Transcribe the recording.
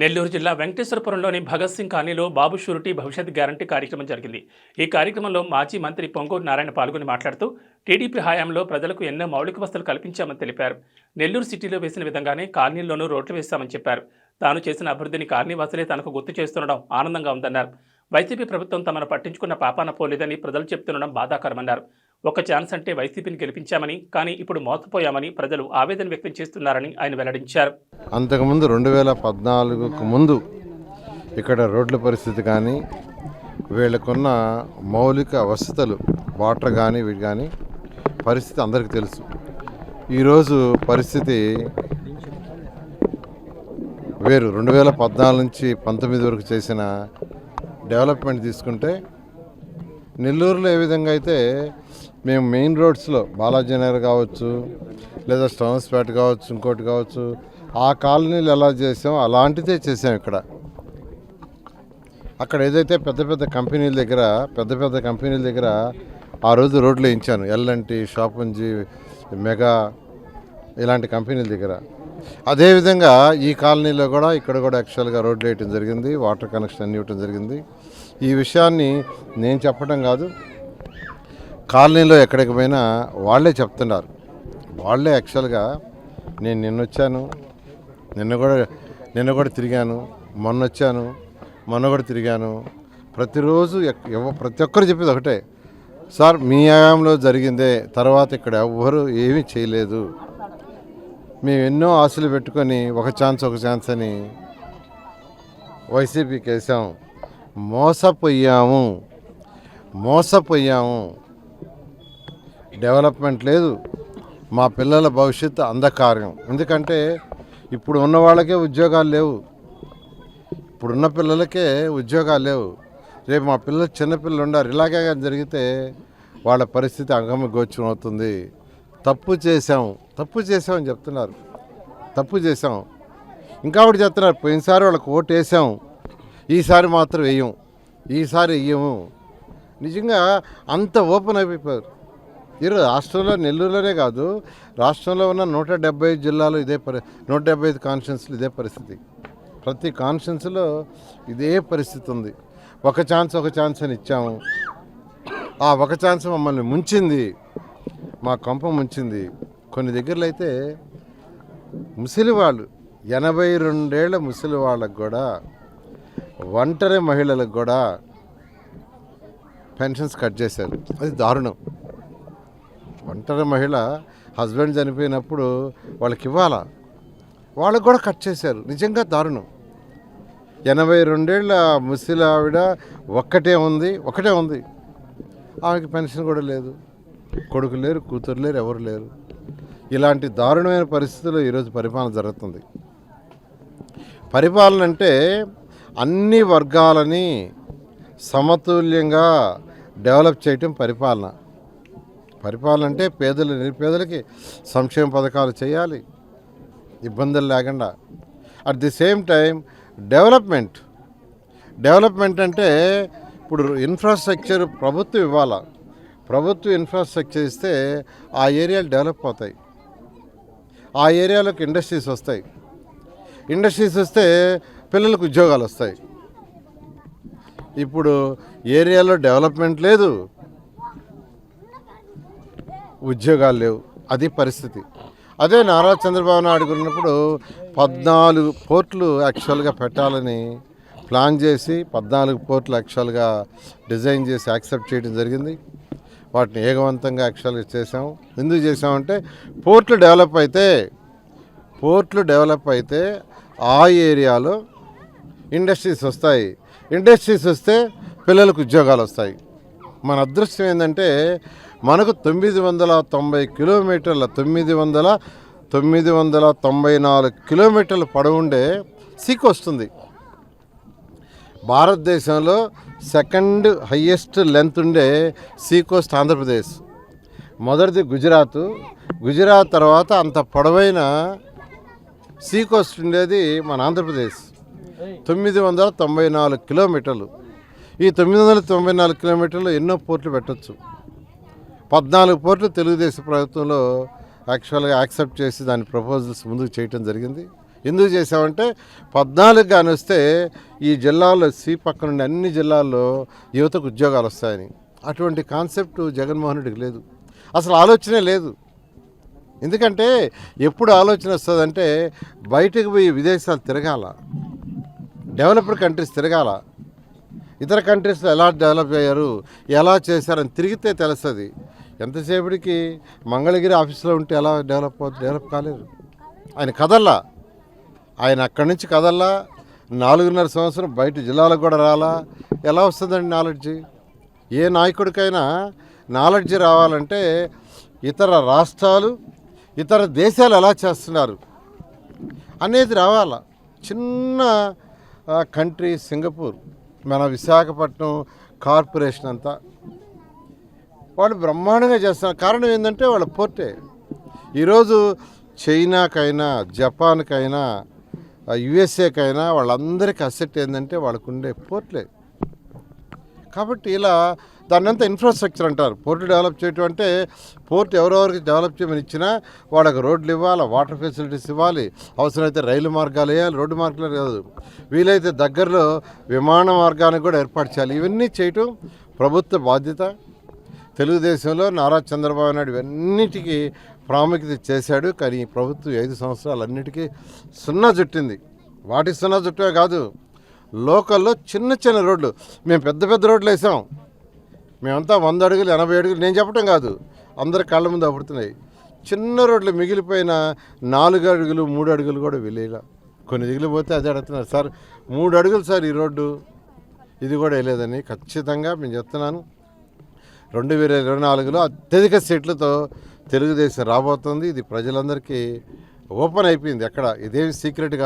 నెల్లూరు జిల్లా వెంకటేశ్వరపురంలోని భగత్ సింగ్ కాలనీలో బాబు షూరిటీ భవిష్యత్ గ్యారంటీ కార్యక్రమం జరిగింది. ఈ కార్యక్రమంలో మాజీ మంత్రి పొంగూరు నారాయణ పాల్గొని మాట్లాడుతూ టీడీపీ హయాంలో ప్రజలకు ఎన్నో మౌలిక వసతులు కల్పించామని తెలిపారు. నెల్లూరు సిటీలో వేసిన విధంగానే కాలనీల్లోనూ రోడ్లు వేశామని చెప్పారు. తాను చేసిన అభివృద్ధిని కాలనీవాసులే తనకు గుర్తు చేస్తుండడం ఆనందంగా ఉందన్నారు. వైసీపీ ప్రభుత్వం తమను పట్టించుకున్న పాపాన పోలేదని ప్రజలు చెప్తుండడం బాధాకరమన్నారు. ఒక ఛాన్స్ అంటే వైసీపీని గెలిపించామని కానీ ఇప్పుడు మోసపోయామని ప్రజలు ఆవేదన వ్యక్తం చేస్తున్నారని ఆయన వెల్లడించారు. అంతకుముందు రెండు వేల పద్నాలుగుకు ముందు ఇక్కడ రోడ్ల పరిస్థితి కానీ వీళ్ళకున్న మౌలిక వసతులు వాటర్ కానీ వీటి కానీ పరిస్థితి అందరికీ తెలుసు. ఈరోజు పరిస్థితి వేరు. రెండు వేల పద్నాలుగు నుంచి పంతొమ్మిది వరకు చేసిన డెవలప్మెంట్ తీసుకుంటే నెల్లూరులో ఏ విధంగా అయితే మేము మెయిన్ రోడ్స్లో బాలాజీ నగర్ కావచ్చు లేదా స్టోన్స్పేట కావచ్చు ఇంకోటి కావచ్చు ఆ కాలనీలు ఎలా చేసామో అలాంటిదే చేసాం ఇక్కడ. అక్కడ ఏదైతే పెద్ద పెద్ద కంపెనీల దగ్గర పెద్ద పెద్ద కంపెనీల దగ్గర ఆ రోజు రోడ్లు వేయించాను. ఎల్ఎన్టీ షాపుంజీ మెగా ఇలాంటి కంపెనీల దగ్గర. అదేవిధంగా ఈ కాలనీలో కూడా ఇక్కడ కూడా యాక్చువల్గా రోడ్లు వేయటం జరిగింది వాటర్ కనెక్షన్ అన్ని ఇవ్వటం జరిగింది. ఈ విషయాన్ని నేను చెప్పడం కాదు కాలనీలో ఎక్కడికి పోయినా వాళ్ళే చెప్తున్నారు. వాళ్ళే యాక్చువల్గా నేను నిన్న వచ్చాను నిన్న కూడా నిన్న కూడా తిరిగాను మొన్న వచ్చాను మొన్న కూడా తిరిగాను. ప్రతిరోజు ఎక్- ప్రతి ఒక్కరు చెప్పేది ఒకటే సార్ మీ హయాంలో జరిగిందే తర్వాత ఇక్కడ ఎవ్వరు ఏమీ చేయలేదు. మేము ఎన్నో ఆశలు పెట్టుకొని ఒక ఛాన్స్ ఒక ఛాన్స్ అని వైసీపీకి వేసాం. మోసపోయాము. మోసపోయాము. డెవలప్మెంట్ లేదు. మా పిల్లల భవిష్యత్తు అంధకార్యం. ఎందుకంటే ఇప్పుడు ఉన్న వాళ్ళకే ఉద్యోగాలు లేవు. ఇప్పుడున్న పిల్లలకే ఉద్యోగాలు లేవు. రేపు మా పిల్లలు చిన్నపిల్లలు ఉండారు ఇలాగే జరిగితే వాళ్ళ పరిస్థితి అంగమ గోచరం అవుతుంది. తప్పు చేసాం తప్పు చేసామని చెప్తున్నారు. తప్పు చేసాం ఇంకా ఒకటి చెప్తున్నారు. పోయినసారి వాళ్ళకి ఓటు వేసాం. ఈసారి మాత్రం వేయం. ఈసారి వేయము. నిజంగా అంత ఓపెన్ అయిపోయారు. ఈరోజు రాష్ట్రంలో నెల్లూరులోనే కాదు రాష్ట్రంలో ఉన్న నూట డెబ్బై ఐదు జిల్లాలో ఇదే పరి నూట డెబ్బై ఐదు కాన్స్టిట్యున్సీలు ఇదే పరిస్థితి. ప్రతి కాన్స్టిట్యున్సీలో ఇదే పరిస్థితి ఉంది. ఒక ఛాన్స్ ఒక ఛాన్స్ అని ఇచ్చాము. ఆ ఒక ఛాన్స్ మమ్మల్ని ముంచింది. మా కంప ముంచింది. కొన్ని దగ్గరలో అయితే ముసలి వాళ్ళు ఎనభై రెండేళ్ళ ముసలి వాళ్ళకు కూడా ఒంటరి మహిళలకు కూడా పెన్షన్స్ కట్ చేశారు. అది దారుణం. ఒంటరి మహిళ హస్బెండ్ చనిపోయినప్పుడు వాళ్ళకి ఇవ్వాలా వాళ్ళకు కూడా కట్ చేశారు. నిజంగా దారుణం. ఎనభై రెండేళ్ళ ముసలి ఆవిడ ఒక్కటే ఉంది ఒకటే ఉంది. ఆమెకి పెన్షన్ కూడా లేదు. కొడుకు లేరు కూతురు లేరు ఎవరు లేరు. ఇలాంటి దారుణమైన పరిస్థితుల్లో ఈరోజు పరిపాలన జరుగుతుంది. పరిపాలన అంటే అన్ని వర్గాలని సమతుల్యంగా డెవలప్ చేయటం పరిపాలన. పరిపాలన అంటే పేదలు నిరుపేదలకి సంక్షేమ పథకాలు చేయాలి. ఇబ్బందులు లేకుండా. At the same time development development అంటే ఇప్పుడు ఇన్ఫ్రాస్ట్రక్చర్ ప్రభుత్వం ఇవ్వాలా? ప్రభుత్వ ఇన్ఫ్రాస్ట్రక్చర్ ఇస్తే ఆ ఏరియాలు డెవలప్ అవుతాయి. ఆ ఏరియాలోకి ఇండస్ట్రీస్ వస్తాయి. ఇండస్ట్రీస్ వస్తే పిల్లలకు ఉద్యోగాలు వస్తాయి. ఇప్పుడు ఏరియాలో డెవలప్మెంట్ లేదు. ఉద్యోగాలు లేవు. అది పరిస్థితి. అదే నారా చంద్రబాబు నాయుడు గారు ఉన్నప్పుడు పద్నాలుగు పోర్ట్లు యాక్చువల్గా పెట్టాలని ప్లాన్ చేసి పద్నాలుగు పోర్ట్లు యాక్చువల్గా డిజైన్ చేసి యాక్సెప్ట్ చేయడం జరిగింది. వాటిని ఏగవంతంగా యాక్చువల్గా చేసాం ఎందుకు చేసామంటే పోర్ట్లు డెవలప్ అయితే పోర్ట్లు డెవలప్ అయితే ఆ ఏరియాలో ఇండస్ట్రీస్ వస్తాయి. ఇండస్ట్రీస్ వస్తే పిల్లలకు ఉద్యోగాలు వస్తాయి. మన అదృష్టం ఏంటంటే మనకు తొమ్మిది వందల తొంభై కిలోమీటర్ల తొమ్మిది వందల తొమ్మిది వందల తొంభై నాలుగు కిలోమీటర్ల పడవుండే సిక్ వస్తుంది. భారతదేశంలో సెకండ్ హయ్యెస్ట్ లెంత్ ఉండే సీ కోస్ట్ ఆంధ్రప్రదేశ్. మొదటిది గుజరాత్. గుజరాత్ తర్వాత అంత పొడవైన సీ కోస్ట్ ఉండేది మన ఆంధ్రప్రదేశ్. తొమ్మిది వందల తొంభై నాలుగు కిలోమీటర్లు. ఈ తొమ్మిది వందల తొంభై నాలుగు కిలోమీటర్లు ఎన్నో పోర్ట్లు పెట్టచ్చు. పద్నాలుగు పోర్ట్లు తెలుగుదేశం ప్రభుత్వంలో యాక్చువల్గా యాక్సెప్ట్ చేసి దాని ప్రపోజల్స్ ముందుకు చేయటం జరిగింది. ఎందుకు చేసామంటే పద్నాలుగు కానీ వస్తే ఈ జిల్లాలో సి పక్క నుండి అన్ని జిల్లాల్లో యువతకు ఉద్యోగాలు వస్తాయని. అటువంటి కాన్సెప్ట్ జగన్మోహన్ రెడ్డికి లేదు. అసలు ఆలోచనే లేదు. ఎందుకంటే ఎప్పుడు ఆలోచన వస్తుందంటే బయటకు పోయి విదేశాలు తిరగాల. డెవలప్డ్ కంట్రీస్ తిరగాల. ఇతర కంట్రీస్లో ఎలా డెవలప్ అయ్యారు ఎలా చేశారని తిరిగితే తెలుస్తుంది. ఎంతసేపటికి మంగళగిరి ఆఫీస్లో ఉంటే ఎలా డెవలప్ అవుతుంది డెవలప్ కాలేదు. ఆయన కదల్లా. ఆయన అక్కడి నుంచి కదల్లా. నాలుగున్నర సంవత్సరం బయట జిల్లాలకు కూడా రాలా. ఎలా వస్తుందండి నాలెడ్జి? ఏ నాయకుడికైనా నాలెడ్జి రావాలంటే ఇతర రాష్ట్రాలు ఇతర దేశాలు ఎలా చేస్తున్నారు అనేది రావాల. చిన్న కంట్రీ సింగపూర్ మన విశాఖపట్నం కార్పొరేషన్ అంతా వాళ్ళు బ్రహ్మాండంగా చేస్తున్నారు. కారణం ఏంటంటే వాళ్ళ పోర్టే. ఈరోజు చైనాకైనా జపాన్కైనా యుఎస్ఏకైనా వాళ్ళందరికీ అసెట్ ఏంటంటే వాళ్ళకు ఉండే పోర్ట్లే. కాబట్టి ఇలా దాన్ని అంతా ఇన్ఫ్రాస్ట్రక్చర్ అంటారు. పోర్టు డెవలప్ చేయటం అంటే పోర్ట్ ఎవరెవరికి డెవలప్ చేయమని ఇచ్చినా వాళ్ళకి రోడ్లు ఇవ్వాలి వాటర్ ఫెసిలిటీస్ ఇవ్వాలి అవసరమైతే రైలు మార్గాలు వేయాలి రోడ్డు మార్గాలు కాదు. వీలైతే దగ్గరలో విమాన మార్గానికి కూడా ఏర్పాటు చేయాలి. ఇవన్నీ చేయటం ప్రభుత్వ బాధ్యత. తెలుగుదేశంలో నారా చంద్రబాబు నాయుడు ఇవన్నిటికీ ప్రాముఖ్యత చేశాడు. కానీ ప్రభుత్వం ఐదు సంవత్సరాలు అన్నిటికీ సున్నా చుట్టింది వాటి సున్నా చుట్టమే కాదు. లోకల్లో చిన్న చిన్న రోడ్లు. మేము పెద్ద పెద్ద రోడ్లు వేసాం. మేమంతా వంద అడుగులు ఎనభై అడుగులు నేను చెప్పడం కాదు. అందరి కళ్ళ ముందు అప్పుడుతున్నాయి చిన్న రోడ్లు మిగిలిపోయిన నాలుగు అడుగులు మూడు అడుగులు కూడా వెళ్ళేలా. కొన్ని దిగిలిపోతే అదే అడుగుతున్నారు. సార్ మూడు అడుగులు సార్ ఈ రోడ్డు. ఇది కూడా వెళ్ళేదని ఖచ్చితంగా మేము చెప్తున్నాను. రెండు వేల ఇరవై నాలుగులో అత్యధిక సీట్లతో తెలుగుదేశం రాబోతుంది. ఇది ప్రజలందరికీ ఓపెన్ అయిపోయింది. ఎక్కడ ఇదేమి సీక్రెట్